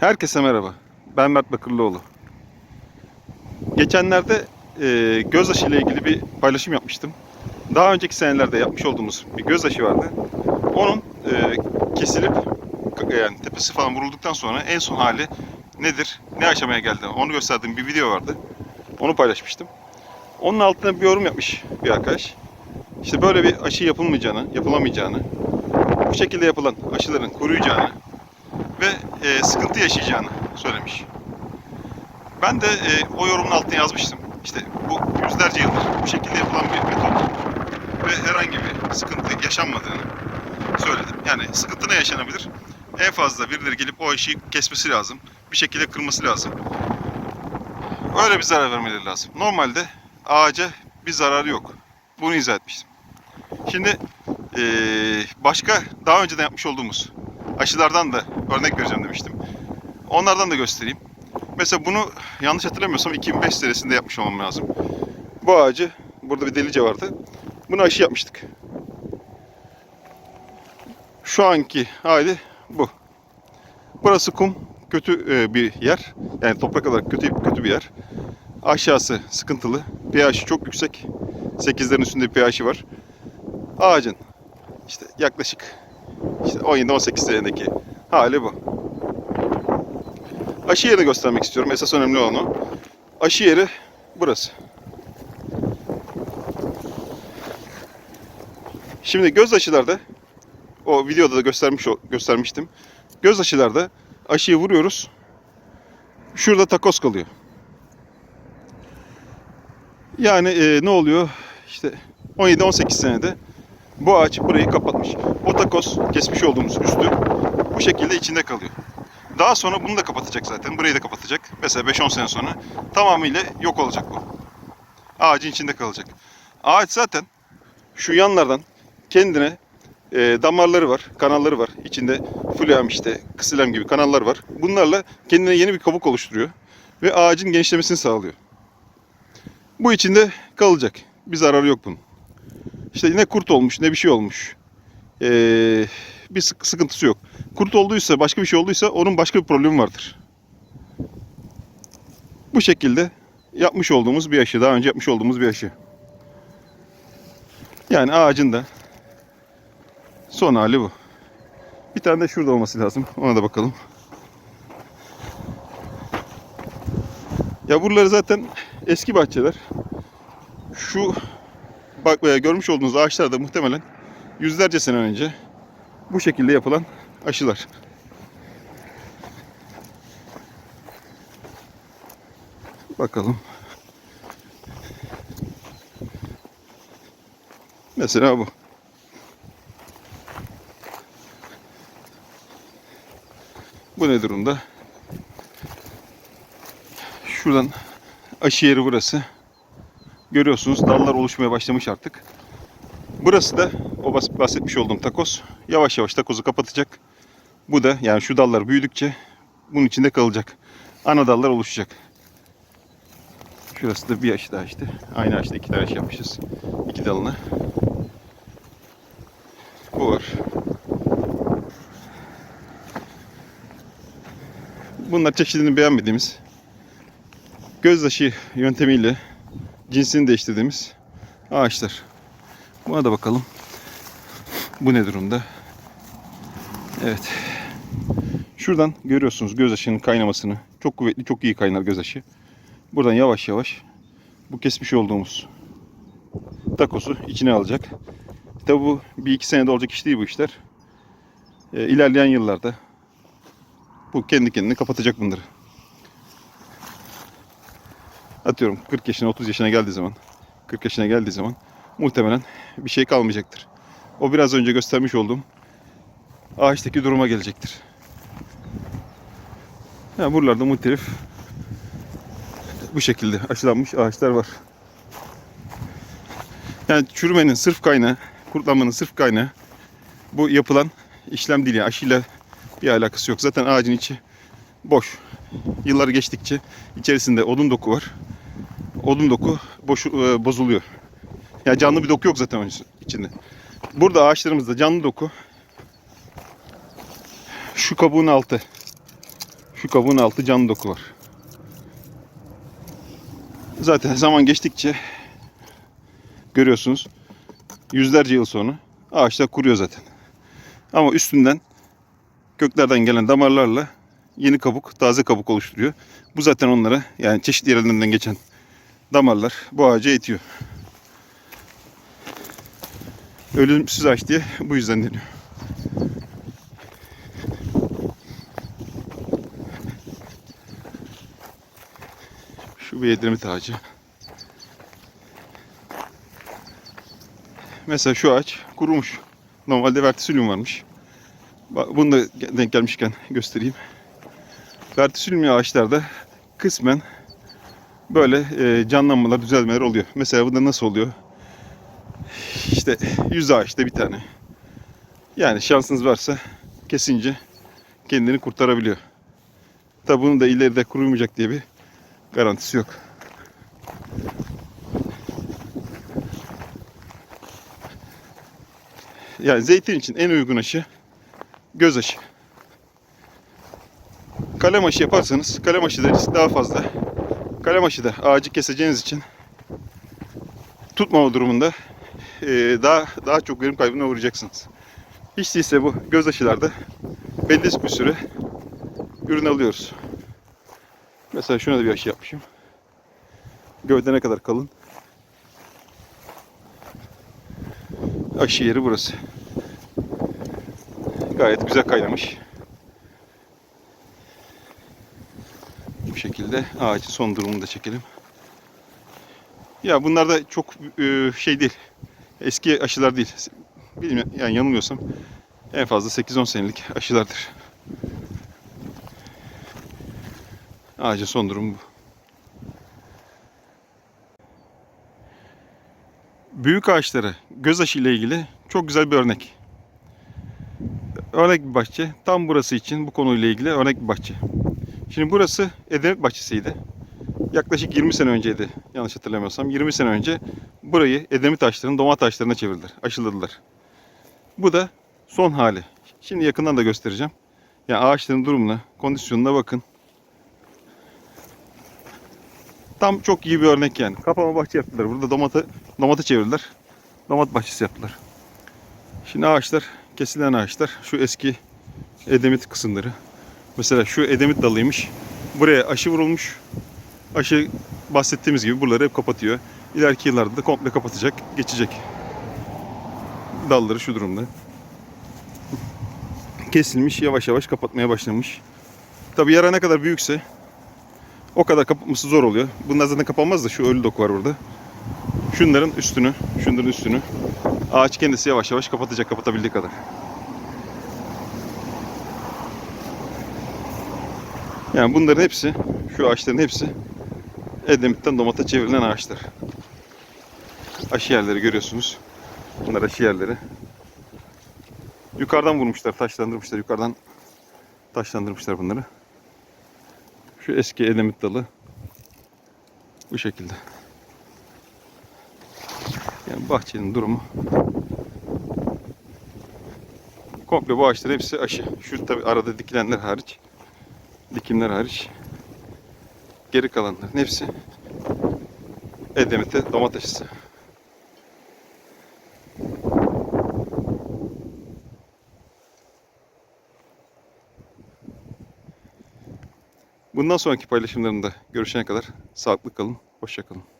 Herkese merhaba. Ben Mert Bakırlıoğlu. Geçenlerde e, göz ile ilgili bir paylaşım yapmıştım. Daha önceki senelerde yapmış olduğumuz bir göz aşı vardı. Onun e, kesilip k- yani tepesi falan vurulduktan sonra en son hali nedir, ne aşamaya geldi onu gösterdiğim bir video vardı. Onu paylaşmıştım. Onun altına bir yorum yapmış bir arkadaş. İşte böyle bir aşı yapılmayacağını, yapılamayacağını, bu şekilde yapılan aşıların koruyacağını ve e, sıkıntı yaşayacağını söylemiş. Ben de e, o yorumun altına yazmıştım. İşte bu yüzlerce yıldır bu şekilde yapılan bir metot ve herhangi bir sıkıntı yaşanmadığını söyledim. Yani sıkıntı ne yaşanabilir? En fazla birileri gelip o aşıyı kesmesi lazım. Bir şekilde kırması lazım. Öyle bir zarar vermeleri lazım. Normalde ağaca bir zararı yok. Bunu izah etmiştim. Şimdi e, başka daha önceden yapmış olduğumuz aşılardan da örnek vereceğim demiştim. Onlardan da göstereyim. Mesela bunu yanlış hatırlamıyorsam 2005 senesinde yapmış olmam lazım. Bu ağacı, burada bir delice vardı. Bunu aşı yapmıştık. Şu anki hali bu. Burası kum, kötü e, bir yer. Yani toprak olarak kötü kötü bir yer. Aşağısı sıkıntılı. pH'i çok yüksek. 8'lerin üstünde bir pH'i var. Ağacın işte yaklaşık işte 17-18 senedeki hali bu. Aşı yerini göstermek istiyorum. Esas önemli olan o. Aşı yeri burası. Şimdi göz aşılarda o videoda da göstermiş göstermiştim. Göz aşılarda aşıyı vuruyoruz. Şurada takos kalıyor. Yani e, ne oluyor? İşte 17-18 senede bu ağaç burayı kapatmış. O takos kesmiş olduğumuz üstü bu şekilde içinde kalıyor. Daha sonra bunu da kapatacak zaten. Burayı da kapatacak. Mesela 5-10 sene sonra tamamıyla yok olacak bu. Ağacın içinde kalacak. Ağaç zaten şu yanlardan kendine e, damarları var, kanalları var. İçinde fluem işte, kısilem gibi kanallar var. Bunlarla kendine yeni bir kabuk oluşturuyor. Ve ağacın genişlemesini sağlıyor. Bu içinde kalacak. Bir zararı yok bunun. İşte ne kurt olmuş ne bir şey olmuş. Ee, bir sık- sıkıntısı yok. Kurt olduysa başka bir şey olduysa onun başka bir problemi vardır. Bu şekilde yapmış olduğumuz bir aşı. Daha önce yapmış olduğumuz bir aşı. Yani ağacın da son hali bu. Bir tane de şurada olması lazım. Ona da bakalım. Ya buraları zaten eski bahçeler. Şu bak e, görmüş olduğunuz ağaçlar da muhtemelen yüzlerce sene önce bu şekilde yapılan aşılar. Bakalım. Mesela bu. Bu ne durumda? Şuradan aşı yeri burası. Görüyorsunuz dallar oluşmaya başlamış artık. Burası da o bahsetmiş olduğum takos. Yavaş yavaş takozu kapatacak. Bu da yani şu dallar büyüdükçe bunun içinde kalacak. Ana dallar oluşacak. Şurası da bir aşı daha işte. Aynı ağaçta iki tane yapmışız. İki dalına. Bu var. Bunlar çeşidini beğenmediğimiz göz aşı yöntemiyle cinsini değiştirdiğimiz ağaçlar. Buna da bakalım. Bu ne durumda? Evet. Şuradan görüyorsunuz göz aşının kaynamasını. Çok kuvvetli, çok iyi kaynar göz aşı. Buradan yavaş yavaş bu kesmiş olduğumuz takosu içine alacak. Tabi bu bir iki senede olacak iş değil bu işler. Ee, ilerleyen yıllarda bu kendi kendini kapatacak bunları. Atıyorum 40 yaşına 30 yaşına geldiği zaman 40 yaşına geldiği zaman muhtemelen bir şey kalmayacaktır. O biraz önce göstermiş olduğum ağaçtaki duruma gelecektir. Yani buralarda muhtelif bu şekilde aşılanmış ağaçlar var. Yani çürümenin sırf kaynağı, kurtlanmanın sırf kaynağı bu yapılan işlem değil. Yani aşıyla bir alakası yok. Zaten ağacın içi boş. Yıllar geçtikçe içerisinde odun doku var. Odun doku boş, e, bozuluyor. Yani canlı bir doku yok zaten onun içinde. Burada ağaçlarımızda canlı doku şu kabuğun altı. Şu kabuğun altı canlı doku var. Zaten zaman geçtikçe görüyorsunuz yüzlerce yıl sonra ağaçlar kuruyor zaten. Ama üstünden köklerden gelen damarlarla yeni kabuk, taze kabuk oluşturuyor. Bu zaten onlara yani çeşitli yerlerinden geçen damarlar bu ağaca itiyor. Ölümsüz ağaç diye bu yüzden deniyor. Şu bir edremit ağacı. Mesela şu ağaç kurumuş. Normalde vertisilium varmış. Bunu da denk gelmişken göstereyim. Vertisilium ağaçlarda kısmen böyle e, canlanmalar, düzelmeler oluyor. Mesela bunda nasıl oluyor? İşte yüz ağaçta bir tane. Yani şansınız varsa kesince kendini kurtarabiliyor. Tabi bunun da ileride kurumayacak diye bir garantisi yok. Yani zeytin için en uygun aşı göz aşı. Kalem aşı yaparsanız kalem aşıda risk daha fazla. Kalem aşıda ağacı keseceğiniz için tutmama durumunda eee, daha daha çok verim kaybına uğrayacaksınız. Hiç değilse bu göz aşılarda belli bir süre ürün alıyoruz. Mesela şuna da bir aşı yapmışım. Gövde ne kadar kalın. Aşı yeri burası. Gayet güzel kaynamış. Bu şekilde ağacın son durumunu da çekelim. Ya bunlar da çok e, şey değil. Eski aşılar değil. Bilmiyorum yani yanılmıyorsam en fazla 8-10 senelik aşılardır. Ağacın son durumu bu. Büyük ağaçlara göz aşı ile ilgili çok güzel bir örnek. Örnek bir bahçe. Tam burası için bu konuyla ilgili örnek bir bahçe. Şimdi burası Edenet bahçesiydi. Yaklaşık 20 sene önceydi. Yanlış hatırlamıyorsam. 20 sene önce burayı Edemit taşlarının domat taşlarına çevirdiler. Aşıladılar. Bu da son hali. Şimdi yakından da göstereceğim. Yani ağaçların durumuna, kondisyonuna bakın. Tam çok iyi bir örnek yani. Kapama bahçe yaptılar. Burada domatı, domatı çevirdiler. Domat bahçesi yaptılar. Şimdi ağaçlar, kesilen ağaçlar. Şu eski edemit kısımları. Mesela şu edemit dalıymış. Buraya aşı vurulmuş. Aşı bahsettiğimiz gibi buraları hep kapatıyor. İleriki yıllarda da komple kapatacak, geçecek. Dalları şu durumda. Kesilmiş, yavaş yavaş kapatmaya başlamış. Tabi yara ne kadar büyükse o kadar kapatması zor oluyor. Bunlar zaten kapanmaz da şu ölü doku var burada. Şunların üstünü, şunların üstünü ağaç kendisi yavaş yavaş kapatacak kapatabildiği kadar. Yani bunların hepsi, şu ağaçların hepsi Edremit'ten domata çevrilen ağaçlar. Aşı yerleri görüyorsunuz. Bunlar aşı yerleri. Yukarıdan vurmuşlar, taşlandırmışlar. Yukarıdan taşlandırmışlar bunları. Şu eski Edemit dalı bu şekilde. Yani bahçenin durumu komple bu ağaçlar hepsi aşı. Şu tabi arada dikilenler hariç dikimler hariç geri kalanların hepsi Edemit'te domates aşısı. Bundan sonraki paylaşımlarımda görüşene kadar sağlıklı kalın, hoşça kalın.